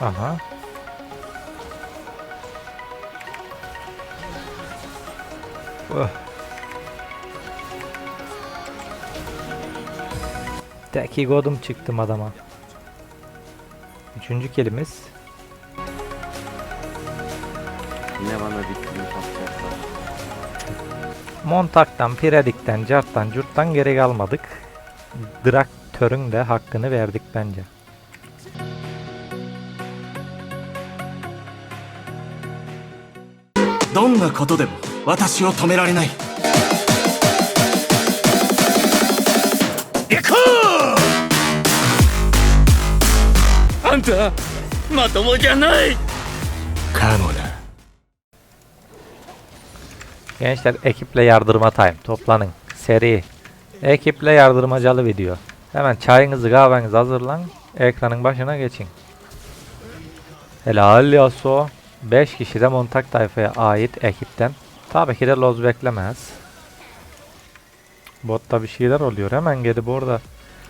Aha. Oh. Teki godum çıktım adama. Üçüncü kelimiz. Yine bana bir film yapacaklar. Montak'tan, Predik'ten, Cart'tan, Curt'tan geri kalmadık. Draktör'ün de hakkını verdik bence. どんなことでも私を止められない行こうあんたまともじゃないかもな Gençler ekiple yardırma time. Toplanın. Seri. Ekiple yardırmacalı video. Hemen çayınızı kahvenizi hazırlan. Ekranın başına geçin. Helal Yasuo. 5 kişi de montak tayfaya ait ekipten. Tabii ki de loz beklemez. Botta bir şeyler oluyor. Hemen gelip orada.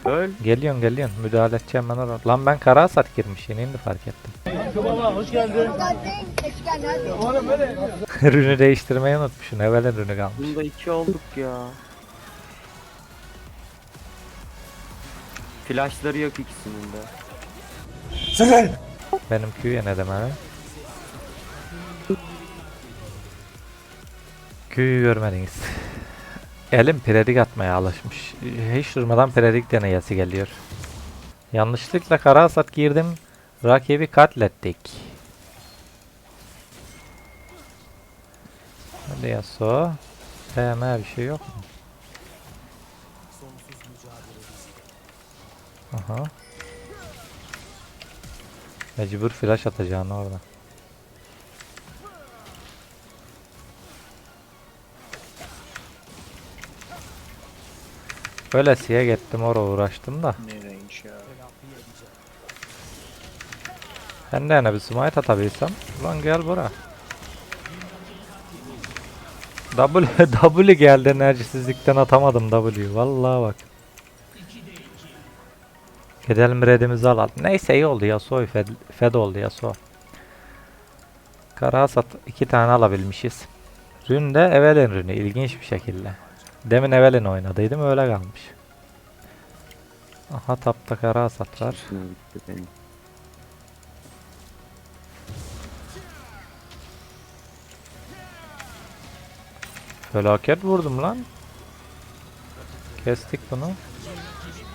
Öl. Geliyorsun geliyorsun. Müdahale edeceğim ben orada. Lan ben kara hasat girmiş. Yeni indi fark ettim. Rünü değiştirmeyi unutmuşsun. Evvelin rünü kalmış. Bunda iki olduk ya. Flashları yok ikisinin de. すぐ Benim Q'ya ne demeli? Q'yu görmediniz. Elim predik atmaya alışmış. Hiç durmadan predik deneyesi geliyor. Yanlışlıkla kara hasat girdim. Rakibi katlettik. Hadi Yasuo. PM bir şey yok mu? Aha. Mecbur flash atacağını orada. Öylesiye gittim oraya uğraştım da. Ben de yine bir smite atabilsem. Ulan gel bura. W, W geldi enerjisizlikten atamadım W. Vallahi bak. Gidelim redimizi alalım. Neyse iyi oldu Yasuo fed, fed oldu Yasuo. Kara hasat iki tane alabilmişiz. Rün de Evelyn rünü ilginç bir şekilde. Demin Evelyn oynadıydım öyle kalmış. Aha tapta kara hasat var. Felaket vurdum lan. Kestik bunu.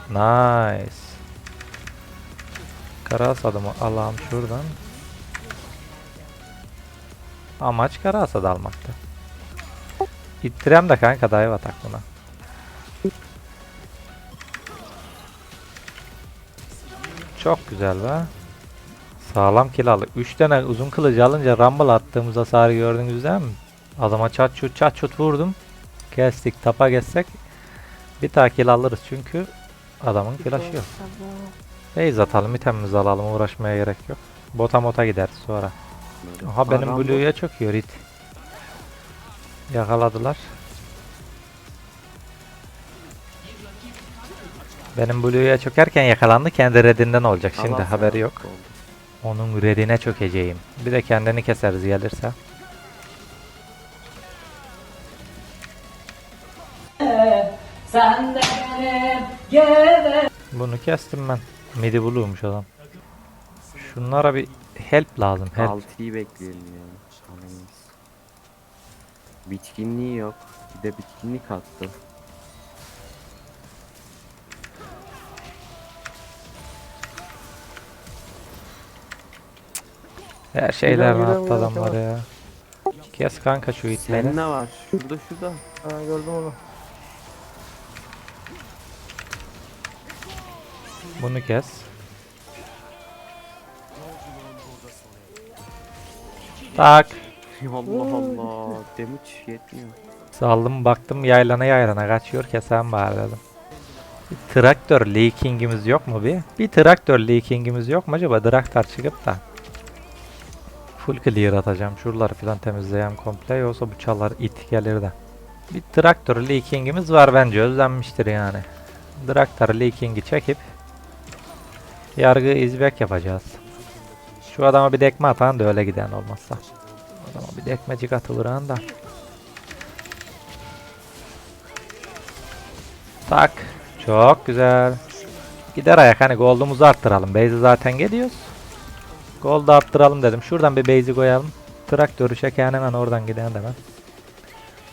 Nice. Kara hasadımı alalım şuradan. Amaç kara hasad almaktı. İttirem de kanka dive atak buna. Çok güzel be. Sağlam kill aldık. 3 tane uzun kılıcı alınca rumble attığımız hasarı gördünüz değil mi? Adama çat çut çat çut vurdum. Kestik tapa geçsek bir daha kill alırız çünkü adamın flash'ı yok. Base atalım itemimizi alalım uğraşmaya gerek yok. Bota mota gideriz sonra. Aha benim Blue'ya çöküyor it. Yakaladılar. Benim Blue'ya çökerken yakalandı kendi redinden olacak Allah şimdi Allah, haberi yok. oldu. Onun redine çökeceğim. Bir de kendini keseriz gelirse. Bunu kestim ben. Midi buluyormuş adam. Şunlara bir help lazım. Help. Altıyı bekleyelim ya. Alamayız. Bitkinliği yok. Bir de bitkinlik attı. Her şeyler rahat gidelim, adamlar ya. Kes kanka şu itleri. Senin ne var? Şurada şurada. Ha gördüm onu. Bunu kes. Tak. Allah Allah. Damage yetmiyor. Saldım baktım yaylana yaylana kaçıyor kesen bari dedim. Bir traktör leakingimiz yok mu bir? Bir traktör leakingimiz yok mu acaba? Traktör çıkıp da. Full clear atacağım. Şuraları falan temizleyeyim komple. Yoksa bu çalar it gelir de. Bir traktör leakingimiz var bence. Özlenmiştir yani. Traktör leakingi çekip yargı izbek yapacağız. Şu adama bir dekme atan da öyle giden olmazsa. Adama bir dekmecik atı vuran da. Tak. Çok güzel. Gider ayak hani gold'umuzu arttıralım. Base'i zaten geliyoruz. Gold'u arttıralım dedim. Şuradan bir base'i koyalım. Traktörü çeken hemen oradan giden hemen.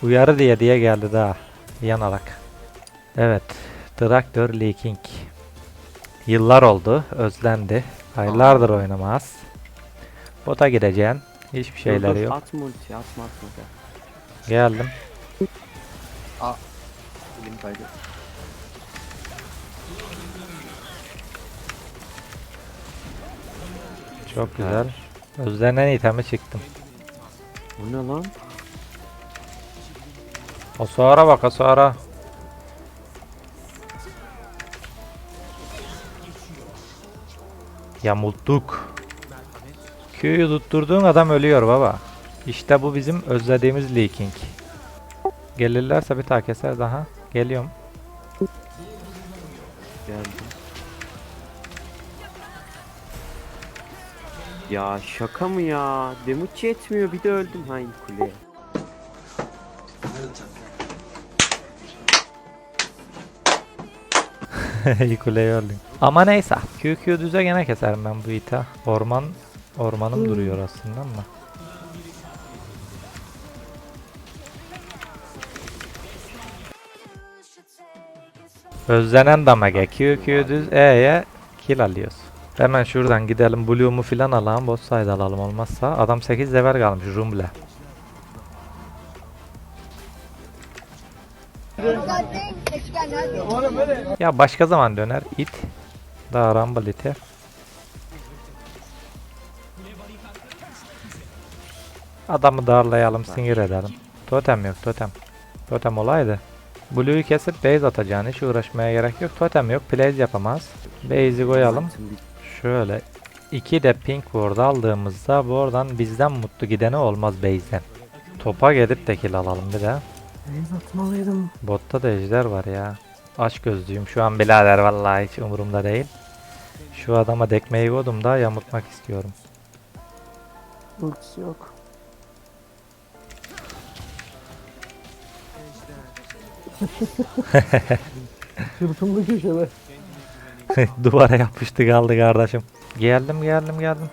Uyarı diye diye geldi daha. Yanarak. Evet. Traktör leaking. Yıllar oldu. Özlendi. Aylardır oynamaz. Bota gideceksin. Hiçbir şeyler Dur, dur, yok. Atma ulti atma atma. gel. Geldim. Elim kaydı. Çok güzel. Özlenen itemi çıktım. Bu ne lan? O sonra bak o sonra. Yamulttuk. Q'yu tutturduğun adam ölüyor baba. İşte bu bizim özlediğimiz leaking. Gelirlerse bir daha keser daha. Geliyorum. Geldi. Ya şaka mı ya? Damage yetmiyor bir de öldüm ha ilk kuleye. İyi kuleyi öldüm. Ama neyse. QQ düze gene keserim ben bu ita. Orman ormanım duruyor aslında ama. Özlenen damage. QQ düz E'ye kill alıyoruz. Hemen şuradan gidelim Blue'umu filan alalım. Boss side alalım olmazsa. Adam 8 level kalmış Rumble. Ya başka zaman döner. it. Daha Rumble iti. Adamı darlayalım, sinir edelim. Totem yok, totem. Totem olaydı. Blue'yu kesip base atacağını hiç uğraşmaya gerek yok. Totem yok, plays yapamaz. Base'i koyalım. Şöyle. iki de pink ward aldığımızda bu oradan bizden mutlu gideni olmaz base'den. Topa gelip de kill alalım bir de. atmalıydım. Botta da ejder var ya. Aç gözlüyüm şu an birader vallahi hiç umurumda değil. Şu adama dekmeyi koydum da yamutmak istiyorum. Ultisi yok. Sırtımda köşede. Duvara yapıştı kaldı kardeşim. Geldim geldim geldim.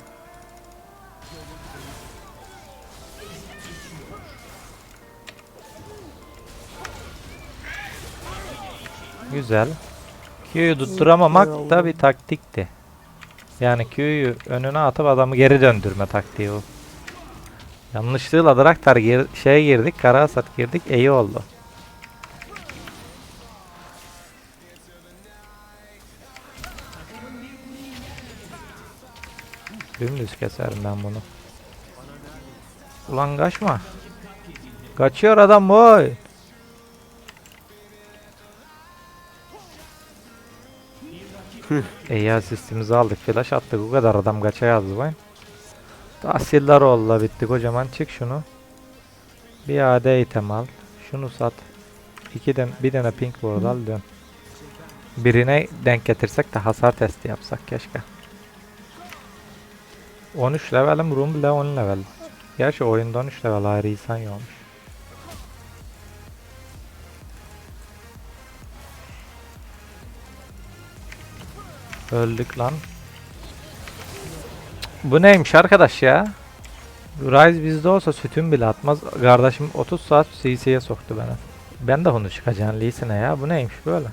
Güzel. Q'yu tutturamamak da bir taktikti. Yani Q'yu önüne atıp adamı geri döndürme taktiği o. Yanlışlıkla Draktar gir şeye girdik, kara hasat girdik, iyi oldu. Dümdüz keserim ben bunu. Ulan kaçma. Kaçıyor adam boy. İyi asistimizi aldık. Flash attık. O kadar adam kaçayazdı bayım. Tahsiller oldu bitti kocaman. Çık şunu. Bir AD item al. Şunu sat. İki den bir tane pink ward al dön. Birine denk getirsek de hasar testi yapsak keşke. 13 levelim Rumble 10 level. Gerçi oyunda 13 level ayrı insan yokmuş. Öldük lan. Bu neymiş arkadaş ya? Rise bizde olsa sütün bile atmaz. Kardeşim 30 saat CC'ye soktu beni. Ben de bunu çıkacağım Lee'sine ya. Bu neymiş böyle?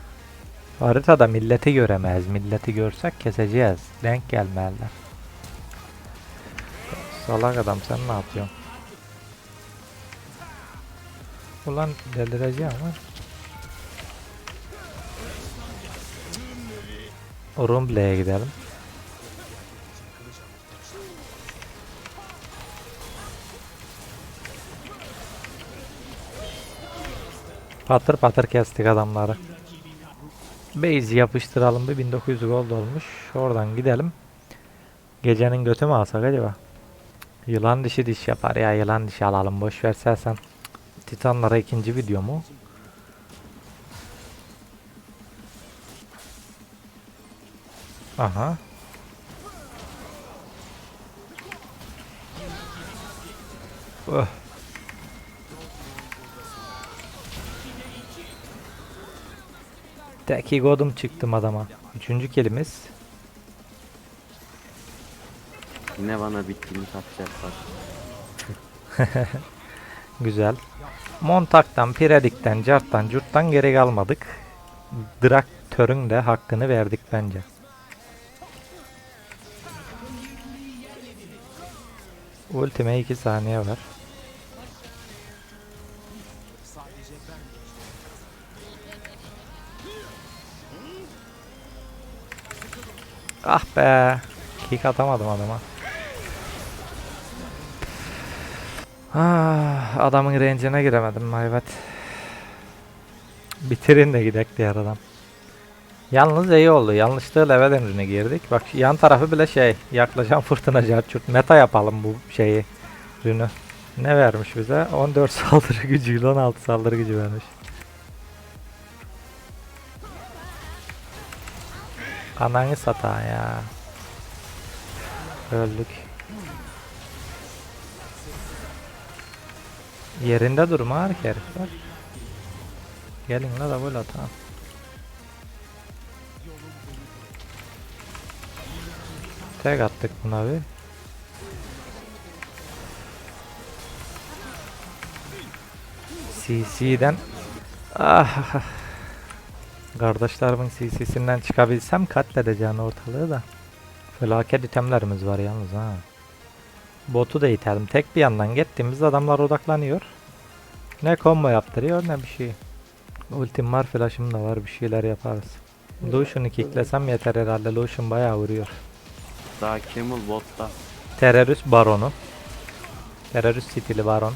Haritada milleti göremez. Milleti görsek keseceğiz. Denk gelmeliler. Salak adam sen ne yapıyorsun? Ulan delireceğim ha. Rumble'ye gidelim. Patır patır kestik adamları. Base yapıştıralım bir 1900 gold olmuş. Oradan gidelim. Gecenin götü mü alsak acaba? Yılan dişi diş yapar ya yılan dişi alalım boş ver sen. Titanlara ikinci video mu? Aha. Öh. Oh. Teki godum çıktım adama. Üçüncü kelimiz Yine bana bittiğini satacaklar. Güzel. Montak'tan, Piredik'ten, Cart'tan, Curt'tan geri kalmadık. Draktör'ün de hakkını verdik bence. Ultime 2 saniye var. Ah be. Kick atamadım adama. Ah, adamın range'ine giremedim evet. Bitirin de gidek diğer adam. Yalnız iyi oldu. Yanlışlıkla level emrine girdik. Bak yan tarafı bile şey yaklaşan fırtına carçurt. Meta yapalım bu şeyi. Rünü. Ne vermiş bize? 14 saldırı gücüyle 16 saldırı gücü vermiş. Ananı satan ya. Öldük. Yerinde durma har ki herifler. Gelin la da böyle at ha. Tek attık buna bir. CC'den ah Kardeşlerimin CC'sinden çıkabilsem katledeceğim ortalığı da. Felaket itemlerimiz var yalnız ha. Botu da itelim. Tek bir yandan gittiğimizde adamlar odaklanıyor. Ne combo yaptırıyor ne bir şey. Ultim var, flash'ım da var. Bir şeyler yaparız. Lucian'ı kicklesem yeter herhalde. Lucian bayağı vuruyor. Daha Camel botta. Terörist baronu. Terörist stili baron.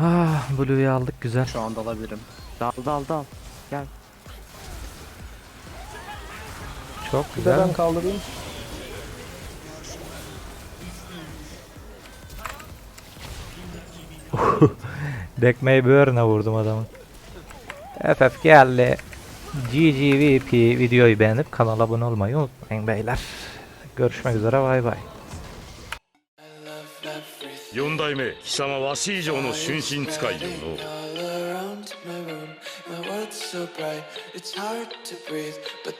Ah, Blue'yu aldık güzel. Şu anda alabilirim. Dal dal dal. Gel. Çok Bir de güzel. ben kaldırayım. Dekmeyi böğrüne vurdum adamın. FF geldi. GGVP videoyu beğenip kanala abone olmayı unutmayın beyler. Görüşmek üzere bay bay. 4代目貴様わし以上の春心使いよの。so bright, it's hard to breathe, but